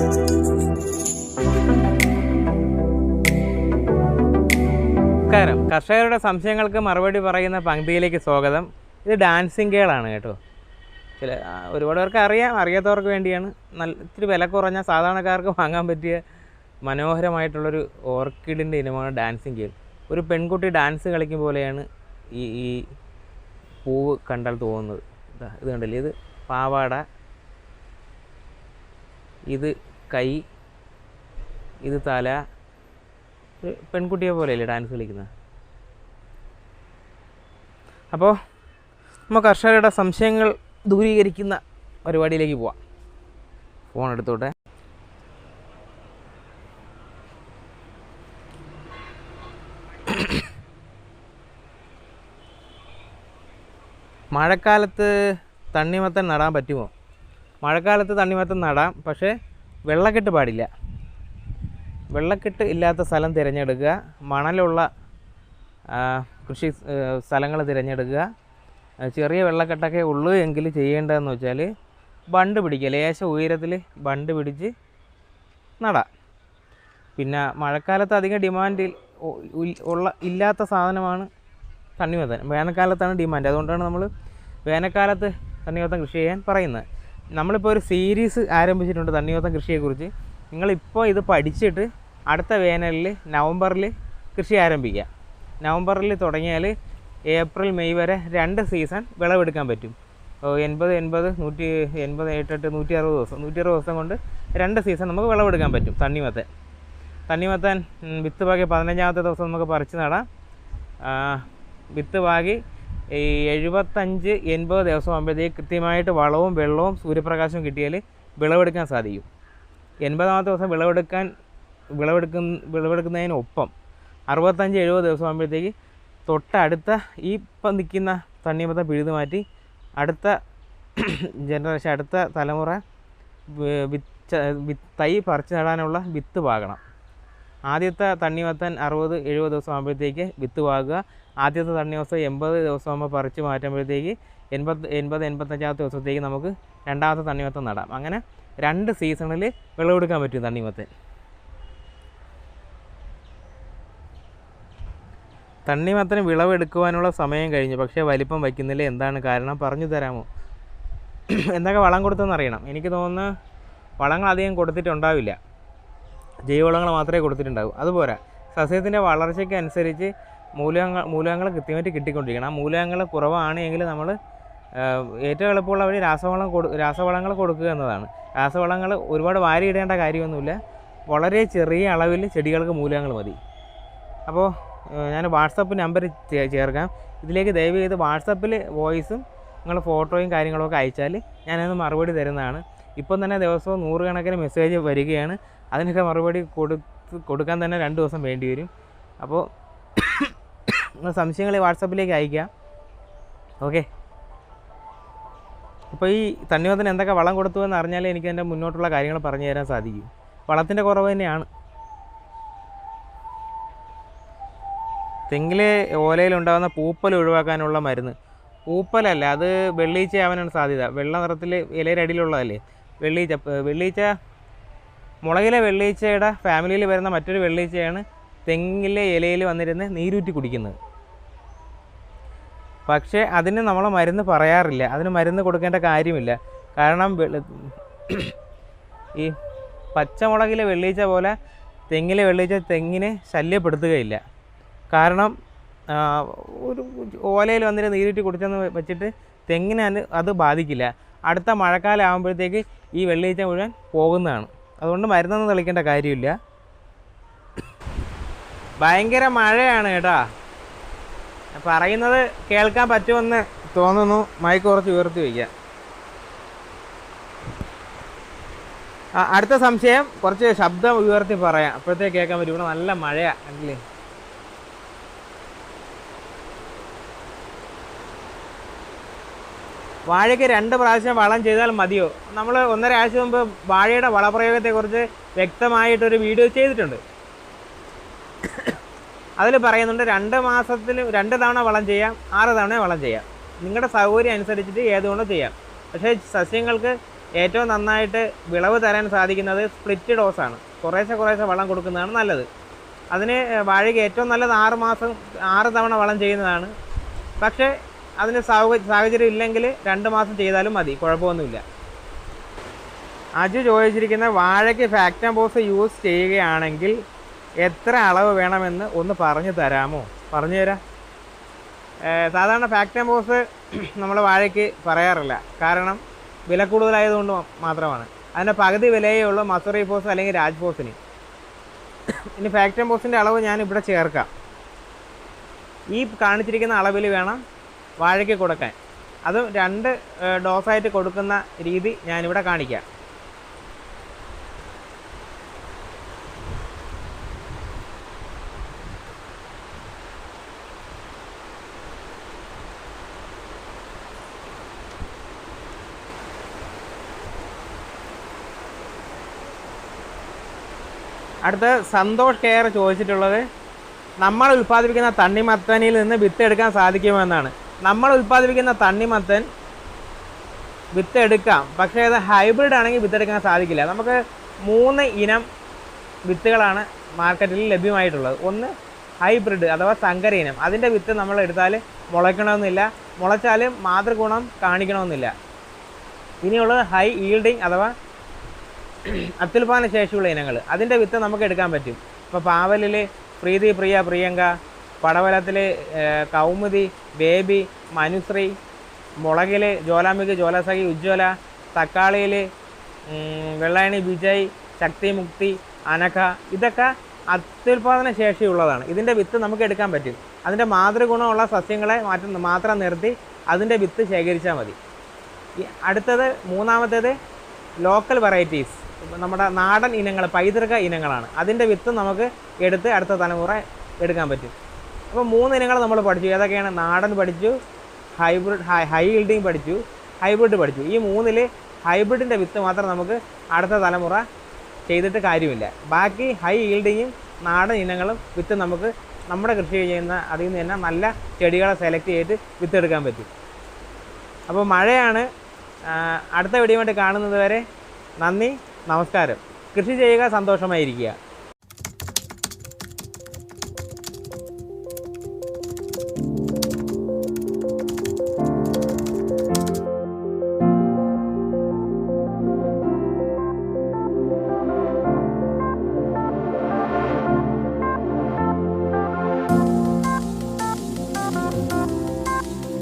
നമസ്കാരം. കർഷകരുടെ സംശയങ്ങൾക്ക് മറുപടി പറയുന്ന പങ്ക്തിയിലേക്ക് സ്വാഗതം. ഇത് ഡാൻസിങ് കേളാണ് കേട്ടോ. ചില ഒരുപാട് പേർക്ക് അറിയാം അറിയാത്തവർക്ക് വേണ്ടിയാണ്. നല്ല ഇത്തിരി വില കുറഞ്ഞ സാധാരണക്കാർക്ക് വാങ്ങാൻ പറ്റിയ മനോഹരമായിട്ടുള്ളൊരു ഓർക്കിഡിന്റെ ഇനമാണ് ഡാൻസിങ് കേൾ. ഒരു പെൺകുട്ടി ഡാൻസ് കളിക്കും പോലെയാണ് ഈ ഈ പൂവ് കണ്ടാൽ തോന്നുന്നത്. ഇത് കണ്ടില്ലേ? ഇത് പാവാട ഇത് കൈ ഇത് തല. പെൺകുട്ടിയെ പോലെയല്ലേ ഡാൻസ് കളിക്കുന്നത്? അപ്പോൾ നമ്മൾ കർഷകരുടെ സംശയങ്ങൾ ദൂരീകരിക്കുന്ന പരിപാടിയിലേക്ക് പോവാം. ഫോൺ എടുത്തോട്ടെ. മഴക്കാലത്ത് തണ്ണിമത്തൻ നടാൻ പറ്റുമോ? മഴക്കാലത്ത് തണ്ണിമത്തം നടാം പക്ഷേ വെള്ളക്കെട്ട് പാടില്ല. വെള്ളക്കെട്ട് ഇല്ലാത്ത സ്ഥലം തിരഞ്ഞെടുക്കുക മണലുള്ള കൃഷി സ്ഥലങ്ങൾ തിരഞ്ഞെടുക്കുക. ചെറിയ വെള്ളക്കെട്ടൊക്കെ ഉള്ളൂ എങ്കിൽ ചെയ്യേണ്ടതെന്ന് വെച്ചാൽ ബണ്ട് പിടിക്കുക ലേശം ഉയരത്തിൽ ബണ്ട് പിടിച്ച് നടാം. പിന്നെ മഴക്കാലത്ത് അധികം ഡിമാൻഡിൽ ഉള്ള ഇല്ലാത്ത സാധനമാണ് തണ്ണിമത്തൻ. വേനൽക്കാലത്താണ് ഡിമാൻഡ്. അതുകൊണ്ടാണ് നമ്മൾ വേനൽക്കാലത്ത് തണ്ണിമത്തൻ കൃഷി ചെയ്യാൻ പറയുന്നത്. നമ്മളിപ്പോൾ ഒരു സീരീസ് ആരംഭിച്ചിട്ടുണ്ട് തണ്ണിമത്തൻ കൃഷിയെക്കുറിച്ച്. നിങ്ങളിപ്പോൾ ഇത് പഠിച്ചിട്ട് അടുത്ത വേനലിൽ നവംബറിൽ കൃഷി ആരംഭിക്കുക. നവംബറിൽ തുടങ്ങിയാൽ ഏപ്രിൽ മെയ് വരെ രണ്ട് സീസൺ വിളവെടുക്കാൻ പറ്റും. എൺപത് എൺപത് നൂറ്റി എൺപത് എട്ടെട്ട് നൂറ്റി അറുപത് ദിവസം. നൂറ്റി അറുപത് ദിവസം കൊണ്ട് രണ്ട് സീസൺ നമുക്ക് വിളവെടുക്കാൻ പറ്റും തണ്ണിമത്തൻ. തണ്ണിമത്തൻ വിത്ത് പാകി പതിനഞ്ചാമത്തെ ദിവസം നമുക്ക് പറിച്ച് നടാം. വിത്ത് പാകി ഈ എഴുപത്തഞ്ച് എൺപത് ദിവസം ആകുമ്പോഴത്തേക്ക് കൃത്യമായിട്ട് വളവും വെള്ളവും സൂര്യപ്രകാശവും കിട്ടിയാൽ വിളവെടുക്കാൻ സാധിക്കും. എൺപതാമത്തെ ദിവസം വിളവെടുക്കാൻ വിളവെടുക്കുന്ന വിളവെടുക്കുന്നതിനൊപ്പം അറുപത്തഞ്ച് എഴുപത് ദിവസം ആകുമ്പോഴത്തേക്ക് തൊട്ടടുത്ത ഈ ഇപ്പം നിൽക്കുന്ന തണ്ണിമത്തം പിഴുതു മാറ്റി അടുത്ത ജനറേഷൻ അടുത്ത തലമുറ വിത്ത് തൈ പറിച്ചു നടാനുള്ള വിത്ത് പാകണം. ആദ്യത്തെ തണ്ണിമത്തൻ അറുപത് എഴുപത് ദിവസം ആകുമ്പോഴത്തേക്ക് വിത്ത് പാകുക. ആദ്യത്തെ തണ്ണി ദിവസം എൺപത് ദിവസം ആകുമ്പോൾ പറിച്ച് മാറ്റുമ്പോഴത്തേക്ക് എൺപത് എൺപത് എൺപത്തഞ്ചാമത്തെ ദിവസത്തേക്ക് നമുക്ക് രണ്ടാമത്തെ തണ്ണിമത്തം നടാം. അങ്ങനെ രണ്ട് സീസണിൽ വിളവെടുക്കാൻ പറ്റും തണ്ണിമത്തൻ. തണ്ണിമത്തന് വിളവെടുക്കുവാനുള്ള സമയം കഴിഞ്ഞു പക്ഷേ വലിപ്പം വയ്ക്കുന്നില്ല. എന്താണ് കാരണം? പറഞ്ഞു തരാമോ? എന്തൊക്കെ വളം കൊടുത്തെന്ന് അറിയണം. എനിക്ക് തോന്നുന്നു വളങ്ങൾ അധികം കൊടുത്തിട്ടുണ്ടാവില്ല. ജൈവവളങ്ങൾ മാത്രമേ കൊടുത്തിട്ടുണ്ടാവൂ. അതുപോലെ സസ്യത്തിന്റെ വളർച്ചയ്ക്ക് അനുസരിച്ച് മൂലകങ്ങൾ മൂലകങ്ങൾ കൃത്യമായിട്ട് കിട്ടിക്കൊണ്ടിരിക്കണം. ആ മൂലകങ്ങൾ കുറവാണ് എങ്കിൽ നമ്മൾ ഏറ്റവും എളുപ്പമുള്ള വഴി രാസവളം കൊടു രാസവളങ്ങൾ കൊടുക്കുക എന്നതാണ്. രാസവളങ്ങൾ ഒരുപാട് വാരിയിടേണ്ട കാര്യമൊന്നുമില്ല. വളരെ ചെറിയ അളവിൽ ചെടികൾക്ക് മൂലകങ്ങൾ മതി. അപ്പോൾ ഞാൻ വാട്സപ്പ് നമ്പർ ചേർക്കാം. ഇതിലേക്ക് ദയവ് ചെയ്ത് വാട്സപ്പിൽ വോയിസും നിങ്ങൾ ഫോട്ടോയും കാര്യങ്ങളൊക്കെ അയച്ചാൽ ഞാനത് മറുപടി തരുന്നതാണ്. ഇപ്പം തന്നെ ദിവസവും നൂറുകണക്കിന് മെസ്സേജ് വരികയാണ്. അതിനൊക്കെ മറുപടി കൊടുത്ത് കൊടുക്കാൻ തന്നെ രണ്ട് ദിവസം വേണ്ടി വരും. അപ്പോൾ സംശയങ്ങൾ വാട്സപ്പിലേക്ക് അയക്കാം ഓക്കെ? അപ്പോൾ ഈ തണ്ണിമത്തിന് എന്തൊക്കെ വളം കൊടുത്തു എന്ന് അറിഞ്ഞാൽ എനിക്ക് എന്റെ മുന്നോട്ടുള്ള കാര്യങ്ങൾ പറഞ്ഞു തരാൻ സാധിക്കും. വളത്തിന്റെ കുറവ് തന്നെയാണ്. തെങ്ങിലെ ഓലയിലുണ്ടാകുന്ന പൂപ്പൽ ഒഴിവാക്കാനുള്ള മരുന്ന്. പൂപ്പലല്ല അത് വെള്ളീച്ച ആവാനാണ് സാധ്യത. വെള്ള നിറത്തിൽ ഇലയുടെ അടിയിലുള്ളതല്ലേ? വെള്ളീച്ച വെള്ളീച്ച മുളകിലെ വെള്ളീച്ചയുടെ ഫാമിലിയിൽ വരുന്ന മറ്റൊരു വെള്ളീച്ചയാണ് തെങ്ങിലെ ഇലയിൽ വന്നിരുന്ന് നീരൂറ്റി കുടിക്കുന്നത്. പക്ഷേ അതിന് നമ്മൾ മരുന്ന് പറയാറില്ല. അതിന് മരുന്ന് കൊടുക്കേണ്ട കാര്യമില്ല. കാരണം ഈ പച്ചമുളകിലെ വെള്ളീച്ച പോലെ തെങ്ങിലെ വെള്ളീച്ച തെങ്ങിനെ ശല്യപ്പെടുത്തുകയില്ല. കാരണം ഒരു ഓലയിൽ വന്നിട്ട് നീരിട്ട് കുടിച്ചെന്ന് വെച്ചിട്ട് തെങ്ങിനെ അത് ബാധിക്കില്ല. അടുത്ത മഴക്കാലം ആകുമ്പോഴത്തേക്ക് ഈ വെള്ളീച്ച മുഴുവൻ പോകുന്നതാണ്. അതുകൊണ്ട് മരുന്നൊന്നും തെളിക്കേണ്ട കാര്യമില്ല. ഭയങ്കര മഴയാണ് കേട്ടാ. പറയുന്നത് കേൾക്കാൻ പറ്റുമെന്ന് തോന്നുന്നു. മൈക്ക് കുറച്ച് ഉയർത്തി വയ്ക്കാം. അടുത്ത സംശയം കുറച്ച് ശബ്ദം ഉയർത്തി പറയാം. അപ്പോഴത്തേക്ക് കേൾക്കാൻ പറ്റും. ഇവിടെ നല്ല മഴയാ അല്ലേ? വാഴയ്ക്ക് രണ്ട് പ്രാവശ്യം വളം ചെയ്താൽ മതിയോ? നമ്മൾ ഒന്നര ആഴ്ച മുമ്പ് വാഴയുടെ വളപ്രയോഗത്തെക്കുറിച്ച് വ്യക്തമായിട്ടൊരു വീഡിയോ ചെയ്തിട്ടുണ്ട്. അതിൽ പറയുന്നുണ്ട് രണ്ട് മാസത്തിൽ രണ്ട് തവണ വളം ചെയ്യാം ആറ് തവണ വളം ചെയ്യാം. നിങ്ങളുടെ സൗകര്യം അനുസരിച്ചിട്ട് ഏതുകൊണ്ട് ചെയ്യാം. പക്ഷേ സസ്യങ്ങൾക്ക് ഏറ്റവും നന്നായിട്ട് വിളവ് തരാൻ സാധിക്കുന്നത് സ്പ്ലിറ്റ് ഡോസാണ് കുറേശ്ശെ കുറേശ്ശെ വളം കൊടുക്കുന്നതാണ് നല്ലത്. അതിന് വാഴയ്ക്ക് ഏറ്റവും നല്ലത് ആറ് മാസം ആറ് തവണ വളം ചെയ്യുന്നതാണ്. പക്ഷേ അതിന് സാഹ- സാഹചര്യം ഇല്ലെങ്കിൽ രണ്ട് മാസം ചെയ്താലും മതി കുഴപ്പമൊന്നുമില്ല. അജു ചോദിച്ചിരിക്കുന്ന വാഴയ്ക്ക് ഫാക്ടംബോസ് യൂസ് ചെയ്യുകയാണെങ്കിൽ എത്ര അളവ് വേണമെന്ന് ഒന്ന് പറഞ്ഞു തരാമോ? പറഞ്ഞു തരാം. സാധാരണ ഫാക്ടം ബോസ് നമ്മൾ വാഴയ്ക്ക് പറയാറില്ല. കാരണം വില കൂടുതലായതുകൊണ്ട് മാത്രമാണ്. അതിന്റെ പകുതി വിലയേ ഉള്ളൂ മസൂറി ബോസ് അല്ലെങ്കിൽ രാജ് ബോസിന് ഇനി ഫാക്ടം ബോസിന്റെ അളവ് ഞാൻ ഇവിടെ ചേർക്കാം. ഈ കാണിച്ചിരിക്കുന്ന അളവിൽ വേണം വാഴയ്ക്ക് കൊടുക്കാൻ. അതും രണ്ട് ഡോസായിട്ട് കൊടുക്കുന്ന രീതി ഞാനിവിടെ കാണിക്കാം. അടുത്ത് സന്തോഷ് കെയർ ചോദിച്ചിട്ടുള്ളത് നമ്മൾ ഉൽപ്പാദിപ്പിക്കുന്ന തണ്ണിമത്തനിൽ നിന്ന് വിത്തെടുക്കാൻ സാധിക്കുമോ എന്നാണ്. നമ്മൾ ഉൽപ്പാദിപ്പിക്കുന്ന തണ്ണിമത്തൻ വിത്തെടുക്കാം പക്ഷേ അത് ഹൈബ്രിഡ് ആണെങ്കിൽ വിത്തെടുക്കാൻ സാധിക്കില്ല. നമുക്ക് മൂന്ന് ഇനം വിത്തുകളാണ് മാർക്കറ്റിൽ ലഭ്യമായിട്ടുള്ളത്. ഒന്ന് ഹൈബ്രിഡ് അഥവാ സങ്കര ഇനം. അതിന്റെ വിത്ത് നമ്മൾ എടുത്താൽ മുളയ്ക്കണമെന്നില്ല. മുളച്ചാലും മാതൃഗുണം കാണിക്കണമെന്നില്ല. ഇനിയുള്ളത് ഹൈ ഈൽഡിങ് അഥവാ അത്യുൽപാദന ശേഷിയുള്ള ഇനങ്ങൾ. അതിന്റെ വിത്ത് നമുക്ക് എടുക്കാൻ പറ്റും. ഇപ്പോൾ പാവലിൽ പ്രീതി പ്രിയ പ്രിയങ്ക പടവലത്തിൽ കൗമുദി ബേബി മനുശ്രീ മുളകിൽ ജ്വാലാമിക് ജ്വാലസഖി ഉജ്ജ്വല തക്കാളിയിൽ വെള്ളായണി വിജയ് ശക്തി മുക്തി അനഘ ഇതൊക്കെ അത്യുൽപാദന ശേഷിയുള്ളതാണ്. ഇതിന്റെ വിത്ത് നമുക്ക് എടുക്കാൻ പറ്റും. അതിന്റെ മാതൃഗുണമുള്ള സസ്യങ്ങളെ മാറ്റം മാത്രം നിർത്തി അതിന്റെ വിത്ത് ശേഖരിച്ചാൽ മതി. അടുത്തത് മൂന്നാമത്തേത് ലോക്കൽ വെറൈറ്റീസ് നമ്മുടെ നാടൻ ഇനങ്ങൾ പൈതൃക ഇനങ്ങളാണ്. അതിന്റെ വിത്ത് നമുക്ക് എടുത്ത് അടുത്ത തലമുറ എടുക്കാൻ പറ്റും. അപ്പോൾ മൂന്ന് ഇനങ്ങൾ നമ്മൾ പഠിച്ചു. ഏതൊക്കെയാണ്? നാടൻ പഠിച്ചു ഹൈബ്രിഡ് ഹൈ ഹൈ ഈൽഡിങ് പഠിച്ചു ഹൈബ്രിഡ് പഠിച്ചു. ഈ മൂന്നിൽ ഹൈബ്രിഡിന്റെ വിത്ത് മാത്രം നമുക്ക് അടുത്ത തലമുറ ചെയ്തിട്ട് കാര്യമില്ല. ബാക്കി ഹൈ ഈൽഡിങ്ങും നാടൻ ഇനങ്ങളും വിത്ത് നമുക്ക് നമ്മുടെ കൃഷി ചെയ്യുന്ന അതിൽ നിന്ന് തന്നെ നല്ല ചെടികളെ സെലക്ട് ചെയ്ത് വിത്ത് എടുക്കാൻ പറ്റും. അപ്പോൾ മഴയാണ്. അടുത്ത വീഡിയോ വേണ്ടി കാണുന്നത് വരെ നന്ദി. നമസ്കാരം. കൃഷി ചെയ്യുക സന്തോഷമായിരിക്കുക.